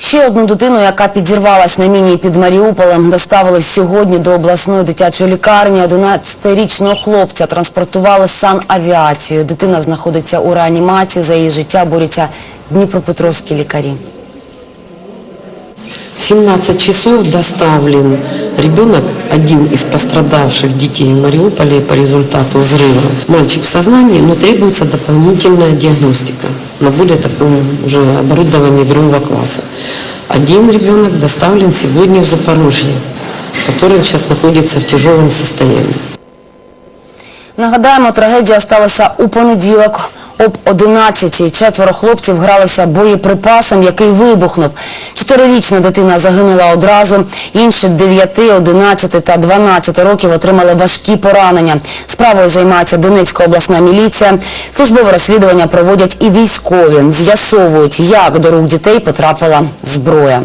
Ще одну дитину, яка підірвалась на міні під Маріуполем, доставили сьогодні до обласної дитячої лікарні. 11-річного хлопця транспортували санавіацією. Дитина знаходиться у реанімації. За її життя борються дніпропетровські лікарі. 17 часов доставлен ребенок, один из пострадавших детей в Мариуполе по результату взрыва. Мальчик в сознании, но требуется дополнительная диагностика на более таком уже оборудовании другого класса. Один ребенок доставлен сегодня в Запорожье, который сейчас находится в тяжелом состоянии. Нагадаємо, трагедія сталася у понеділок. Об 11-й четверо хлопців гралися боєприпасом, який вибухнув. Чотирирічна дитина загинула одразу. Інші 9, 11 та 12 років отримали важкі поранення. Справою займається Донецька обласна міліція. Службове розслідування проводять і військові. З'ясовують, як до рук дітей потрапила зброя.